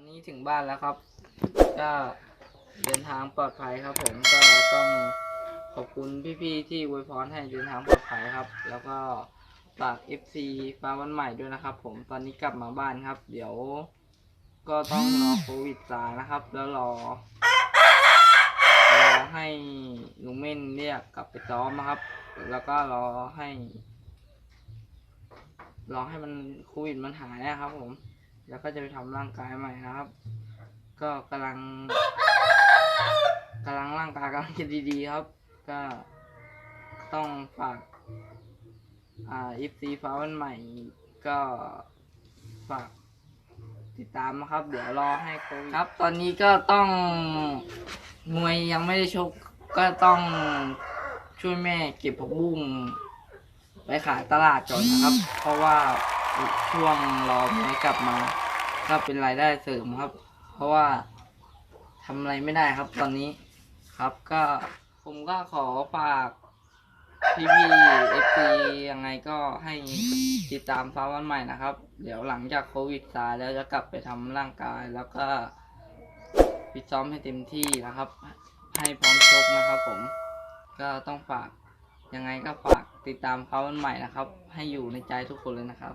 อนนี้ถึงบ้านแล้วครับ ก็เดินทางปลอดภัยครับ ผมก็ต้องขอบคุณพี่ๆที่อวยพรให้เดินทางปลอดภัยครับ แล้วก็ฝาก FC ฟ้าวันใหม่ด้วยนะครับ ผมตอนนี้กลับมาบ้านครับ เดี๋ยว ก็ต้องรอโควิดซานะครับ แล้วรอรอให้ลุงเม่นเรียกกลับไปซ้อมนะครับ แล้วก็รอให้รอให้มันโควิดมันหายนะครับผม แล้วก็จะไปทำร่างกายใหม่นะครับ ก็กำลังกำลังร่างกายกำลังจะดีๆครับ ก็ต้องฝากอ่าอีฟซีฟ้าวันใหม่ ก็ฝากติดตามนะครับ เดี๋ยวรอให้โควิดครับ ตอนนี้ก็ต้องมวยยังไม่ได้ชก ก็ต้องช่วยแม่เก็บผักบุ้งไปขายตลาดก่อนนะครับ เพราะว่า ช่วงรอมวยกลับมา ก็เป็นรายได้เสริมครับ เพราะว่าทำอะไรไม่ได้ครับตอนนี้ครับก็ผมก็ขอฝากพี่พี่เอฟซียังไงก็ให้ติดตามฟ้าวันใหม่นะครับ เดี๋ยวหลังจากโควิดซาแล้วจะกลับไปทำร่างกายแล้วก็ฟิตซ้อมให้เต็มที่นะครับ ให้พร้อมชกนะครับผมก็ต้องฝากยังไงก็ฝากติดตามฟ้าวันใหม่นะครับ ให้อยู่ในใจทุกคนเลยนะครับ